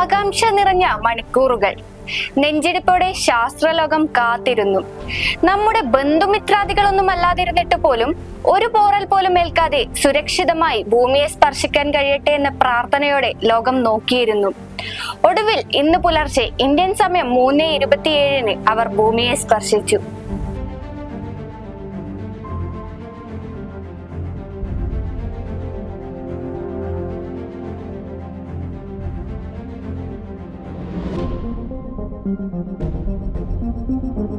ആകാംക്ഷ നിറഞ്ഞ മണിക്കൂറുകൾ. നെഞ്ചിടിപ്പോടെ ശാസ്ത്രലോകം കാത്തിരുന്നു. നമ്മുടെ ബന്ധുമിത്രാദികളൊന്നും അല്ലാതിരുന്നിട്ട് പോലും ഒരു പോറൽ പോലും ഏൽക്കാതെ സുരക്ഷിതമായി ഭൂമിയെ സ്പർശിക്കാൻ കഴിയട്ടെ എന്ന പ്രാർത്ഥനയോടെ ലോകം നോക്കിയിരുന്നു. ഒടുവിൽ ഇന്ന് പുലർച്ചെ ഇന്ത്യൻ സമയം മൂന്ന് ഇരുപത്തിയേഴിന് അവർ ഭൂമിയെ സ്പർശിച്ചു.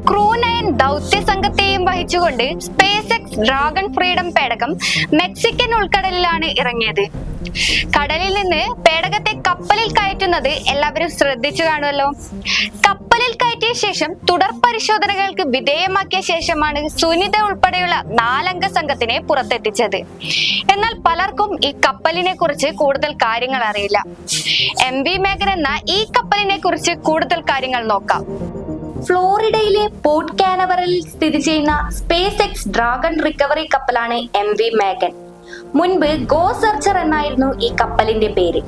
ക്രൂ ദൗത്യ സംഘത്തെയും വഹിച്ചുകൊണ്ട് സ്പേസ് എക്സ് ഡ്രാഗൺ ഫ്രീഡം പേടകം മെക്സിക്കൻ ഉൾക്കടലിലാണ് ഇറങ്ങിയത്. കടലിൽ നിന്ന് പേടകത്തെ കപ്പലിൽ കയറ്റുന്നത് എല്ലാവരും ശ്രദ്ധിച്ചു കാണുമല്ലോ. കപ്പലിൽ കയറ്റിയ ശേഷം തുടർ പരിശോധനകൾക്ക് വിധേയമാക്കിയ ശേഷമാണ് സുനിത ഉൾപ്പെടെയുള്ള നാലംഗ സംഘത്തിനെ പുറത്തെത്തിച്ചത്. എന്നാൽ പലർക്കും ഈ കപ്പലിനെ കുറിച്ച് കൂടുതൽ കാര്യങ്ങൾ അറിയില്ല. എം വി മേഘൻ എന്ന ഈ കപ്പലിനെ കുറിച്ച് കൂടുതൽ കാര്യങ്ങൾ നോക്കാം. ഫ്ലോറിഡയിലെ പോർട്ട് കാനവറിൽ സ്ഥിതി ചെയ്യുന്ന സ്പേസ് എക്സ് ഡ്രാഗൺ റിക്കവറി കപ്പലാണ് എം വി മേഗൻ മുൻപ് ഗോ സെർച്ചർ എന്നായിരുന്നു ഈ കപ്പലിന്റെ പേര്.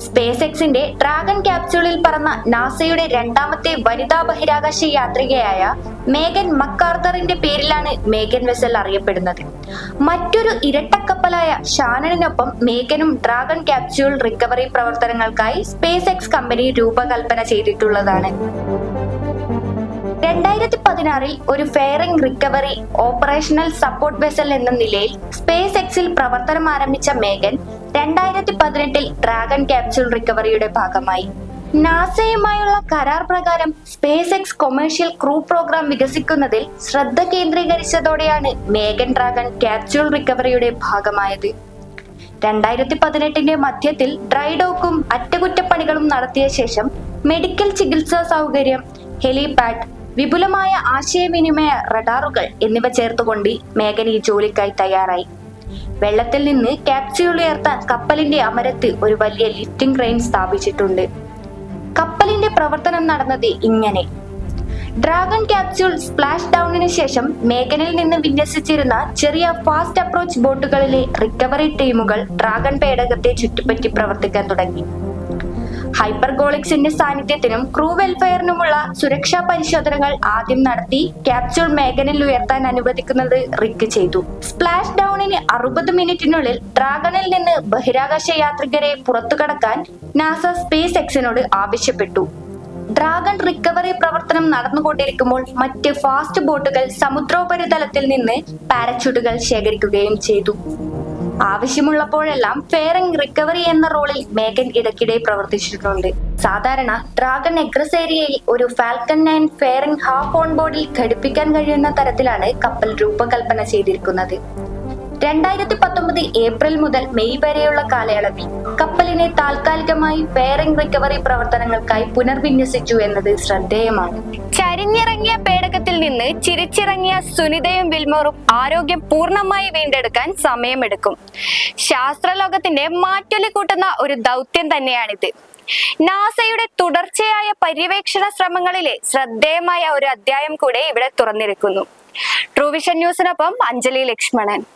സ്പേസ് എക്സിന്റെ ഡ്രാഗൺ ക്യാപ്സ്യൂളിൽ പറന്ന നാസയുടെ രണ്ടാമത്തെ വനിതാ ബഹിരാകാശ യാത്രികയായ മേഗൻ മക്കാർത്തറിന്റെ പേരിലാണ് മേഗൻ വെസൽ അറിയപ്പെടുന്നത്. മറ്റൊരു ഇരട്ടക്കപ്പലായ ഷാനണിനൊപ്പം മേഗനും ഡ്രാഗൺ ക്യാപ്സ്യൂൾ റിക്കവറി പ്രവർത്തനങ്ങൾക്കായി സ്പേസ് എക്സ് കമ്പനി രൂപകൽപ്പന ചെയ്തിട്ടുള്ളതാണ്. രണ്ടായിരത്തി പതിനാറിൽ ഒരു fairing recovery operational support vessel എന്ന നിലയിൽ സ്പേസ് എക്സിൽ പ്രവർത്തനം ആരംഭിച്ച മേഗൻ രണ്ടായിരത്തി പതിനെട്ടിൽ ഡ്രാഗൺ ക്യാപ്സ്യൂൾ റിക്കവറിയുടെ ഭാഗമായി. നാസയുമായുള്ള കരാർ പ്രകാരം Space X commercial crew program വികസിക്കുന്നതിൽ ശ്രദ്ധ കേന്ദ്രീകരിച്ചതോടെയാണ് മേഗൻ ഡ്രാഗൺ ക്യാപ്സ്യൂൾ റിക്കവറിയുടെ ഭാഗമായത്. രണ്ടായിരത്തി പതിനെട്ടിന്റെ മധ്യത്തിൽ ഡ്രൈഡോക്കും അറ്റകുറ്റപ്പണികളും നടത്തിയ ശേഷം മെഡിക്കൽ ചികിത്സാ സൗകര്യം ഹെലിപാഡ് വിപുലമായ ആശയവിനിമയ റഡാറുകൾ എന്നിവ ചേർത്തുകൊണ്ട് മേഘൻ ഈ ജോലിക്കായി തയ്യാറായി. വെള്ളത്തിൽ നിന്ന് ക്യാപ്സ്യൂൾ ഉയർത്താൻ കപ്പലിന്റെ അമരത്ത് ഒരു വലിയ ലിഫ്റ്റിംഗ് ക്രെയിൻ സ്ഥാപിച്ചിട്ടുണ്ട്. കപ്പലിന്റെ പ്രവർത്തനം നടന്നത് ഇങ്ങനെ. ഡ്രാഗൺ ക്യാപ്സ്യൂൾ സ്പ്ലാഷ് ഡൗണിന് ശേഷം മേഘനിൽ നിന്ന് വിന്യസിച്ചിരുന്ന ചെറിയ ഫാസ്റ്റ് അപ്രോച്ച് ബോട്ടുകളിലെ റിക്കവറി ടീമുകൾ ഡ്രാഗൺ പേടകത്തെ ചുറ്റിപ്പറ്റി പ്രവർത്തിക്കാൻ തുടങ്ങി. ഹൈപ്പർഗോളിക്സിന്റെ സാന്നിധ്യത്തിനും ക്രൂ വെൽഫെയറിനുമുള്ള സുരക്ഷാ പരിശോധനകൾ ആദ്യം നടത്തി ക്യാപ്സ്യൂൾ മേഖലയിൽ ഉയർത്താൻ അനുവദിക്കുന്നത് റിക്ക് ചെയ്തു. സ്പ്ലാഷ് ഡൌണിന് അറുപത് മിനിറ്റിനുള്ളിൽ ഡ്രാഗണിൽ നിന്ന് ബഹിരാകാശ യാത്രികരെ പുറത്തു കടക്കാൻ നാസ സ്പേസ് എക്സിനോട് ആവശ്യപ്പെട്ടു. ഡ്രാഗൺ റിക്കവറി പ്രവർത്തനം നടന്നുകൊണ്ടിരിക്കുമ്പോൾ മറ്റ് ഫാസ്റ്റ് ബോട്ടുകൾ സമുദ്രോപരിതലത്തിൽ നിന്ന് പാരച്യൂട്ടുകൾ ശേഖരിക്കുകയും ചെയ്തു. ആവശ്യമുള്ളപ്പോഴെല്ലാം ഫെയറിംഗ് റിക്കവറി എന്ന റോളിൽ മേഗൻ ഇടയ്ക്കിടെ പ്രവർത്തിച്ചിട്ടുണ്ട്. സാധാരണ ഡ്രാഗൺ എഗ്രസ് ഏരിയയിൽ ഒരു Falcon nine fairing half on ബോർഡിൽ ഘടിപ്പിക്കാൻ കഴിയുന്ന തരത്തിലാണ് കപ്പൽ രൂപകൽപ്പന ചെയ്തിരിക്കുന്നത്. രണ്ടായിരത്തി പത്തൊമ്പത് ഏപ്രിൽ മുതൽ മെയ് വരെയുള്ള കാലയളവിൽ കപ്പലിനെ താൽക്കാലികമായി ഫെയറിംഗ് റിക്കവറി പ്രവർത്തനങ്ങൾക്കായി പുനർവിന്യസിച്ചു എന്നത് ശ്രദ്ധേയമാണ്. ചരിഞ്ഞിറങ്ങിയ പേടകത്തിൽ നിന്ന് ചിരിച്ചിറങ്ങിയ സുനിതയും വിൽമോറും ആരോഗ്യം പൂർണമായി വീണ്ടെടുക്കാൻ സമയമെടുക്കും. ശാസ്ത്രലോകത്തിന്റെ മാറ്റൊലി കൂട്ടുന്ന ഒരു ദൗത്യം തന്നെയാണിത്. നാസയുടെ തുടർച്ചയായ പര്യവേക്ഷണ ശ്രമങ്ങളിലെ ശ്രദ്ധേയമായ ഒരു അധ്യായം കൂടെ ഇവിടെ തുറന്നിരിക്കുന്നു. ട്രൂവിഷൻ ന്യൂസിനൊപ്പം അഞ്ജലി ലക്ഷ്മണൻ.